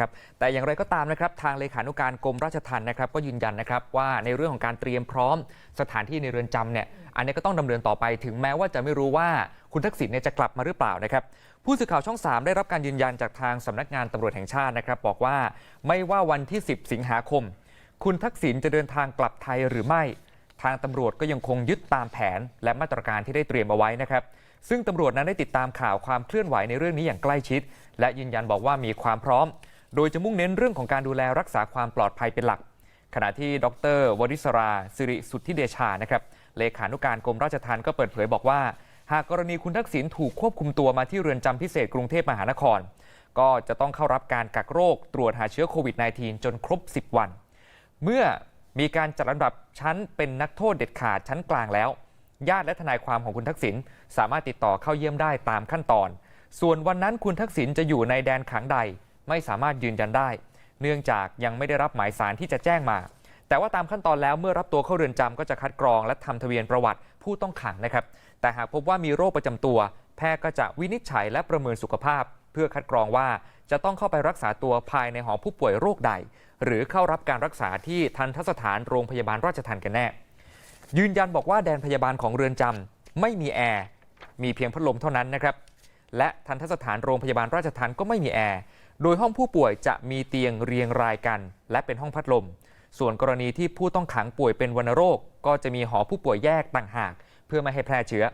นะครับแต่อย่างไรก็ตามนะครับทางเลขานุการกรมราชทัณฑ์นะครับก็ยืนยันนะครับว่าในเรื่องของการเตรียมพร้อมสถานที่ในเรือนจำเนี่ยอันนี้ก็ต้องดำเนินต่อไป ถึงแม้ว่าจะไม่รู้ว่าคุณทักษิณเนี่ยจะกลับมาหรือเปล่านะครับผู้สื่อข่าวช่อง 3 ได้รับการยืนยันจากทางสำนักงานตำรวจแห่งชาตินะครับบอกว่าไม่ว่าวันที่ 10 สิงหาคม คุณทักษิณจะเดินทางกลับไทยหรือไม่ทางตำรวจก็ยังคงยึดตามแผนและมาตรการที่ได้เตรียมเอาไว้นะครับ ซึ่งตำรวจนั้นได้ติดตามข่าวความเคลื่อนไหวในเรื่องนี้อย่างใกล้ชิด และยืนยันบอกว่ามีความพร้อม โดยจะมุ่งเน้นเรื่องของการดูแลรักษาความปลอดภัยเป็นหลัก ขณะที่ดรวริศราสิริสุทธิเดชานะครับเลขานุการกรมราชทัณฑ์ก็เปิดเผยบอกว่า หากกรณีคุณทักษิณถูกควบคุมตัวมาที่เรือนจำพิเศษกรุงเทพมหานคร ก็จะต้องเข้ารับการกักโรคตรวจหาเชื้อโควิด -19 จนครบ 10 วัน เมื่อมีการจัดลำดับชั้นเป็นนักโทษเด็ดขาดชั้นกลางแล้ว ญาติและทนายความของคุณทักษิณสามารถติดต่อเข้าเยี่ยมได้ตามขั้นตอน ส่วนวันนั้นคุณทักษิณจะอยู่ในแดนขังใด ไม่สามารถยืนยันได้ เนื่องจากยังไม่ได้รับหมายสารที่จะแจ้งมา แต่ว่าตามขั้นตอนแล้วเมื่อรับตัวเข้าเรือนจำก็จะคัดกรอง และทำทะเบียนประวัติผู้ต้องขังนะครับ แต่หากพบว่ามีโรคประจำตัว แพทย์ก็จะวินิจฉัยและประเมินสุขภาพ เพื่อคัดกรองว่าจะต้องเข้าไปรักษาตัวภายในหอผู้ป่วยโรคใด หรือเข้ารับการรักษาที่ทันทสถานโรงพยาบาลราชทัณฑ์กันแน่ ยืนยันบอกว่าแดนพยาบาลของเรือนจำไม่มีแอร์มีเพียงพัดลมเท่านั้นนะครับ และทันทสถานโรงพยาบาลราชทัณฑ์ก็ไม่มีแอร์ โดยห้องผู้ป่วยจะมีเตียงเรียงรายกัน และเป็นห้องพัดลม ส่วนกรณีที่ผู้ต้องขังป่วยเป็นวัณโรค ก็จะมีหอผู้ป่วยแยกต่างหาก เพื่อไม่ให้แพร่เชื้อ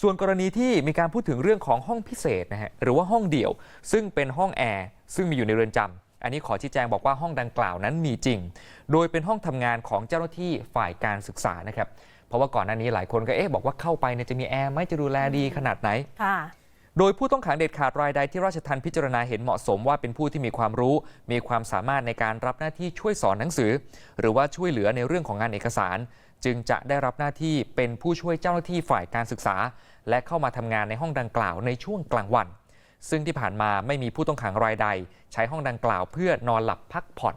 ส่วนกรณีที่มีการพูดถึงเรื่องของห้องพิเศษนะฮะหรือว่าห้องเดี่ยว ซึ่งเป็นห้องแอร์ซึ่งมีอยู่ในเรือนจำอันนี้ขอชี้แจงบอกว่าห้องดังกล่าวนั้นมีจริง โดยเป็นห้องทำงานของเจ้าหน้าที่ฝ่ายการศึกษานะครับ เพราะว่าก่อนหน้านี้หลายคนก็เอ๊ะบอกว่าเข้าไปเนี่ยจะมีแอร์ไหมจะดูแลดีขนาดไหนค่ะ โดยผู้ต้องขังเด็ดขาดรายใดที่ราชทัณฑ์พิจารณาเห็นเหมาะสมว่าเป็นผู้ที่มีความรู้ มีความสามารถในการรับหน้าที่ช่วยสอนหนังสือ หรือว่าช่วยเหลือในเรื่องของงานเอกสาร จึงจะได้รับหน้าที่เป็นผู้ช่วยเจ้าหน้าที่ฝ่ายการศึกษา และเข้ามาทำงานในห้องดังกล่าวในช่วงกลางวัน ซึ่งที่ผ่านมาไม่มีผู้ต้องขังรายใด ใช้ห้องดังกล่าวเพื่อนอนหลับพักผ่อน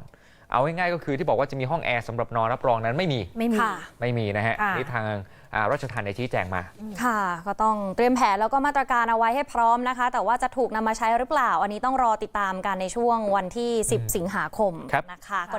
เอาง่ายๆก็คือที่บอกว่าจะมีห้องแอร์สำหรับนอนรับรองนั้นไม่มีไม่มี ค่ะ ไม่มีนะฮะค่ะ นี่ทางอ่าราชทัณฑ์ได้ชี้แจงมา ค่ะ ก็ต้องเตรียมแผนแล้วก็มาตรการเอาไว้ให้พร้อมนะคะ แต่ว่าจะถูกนำมาใช้หรือเปล่า อันนี้ต้องรอติดตามกันในช่วงวันที่ 10 สิงหาคมครับ นะคะก็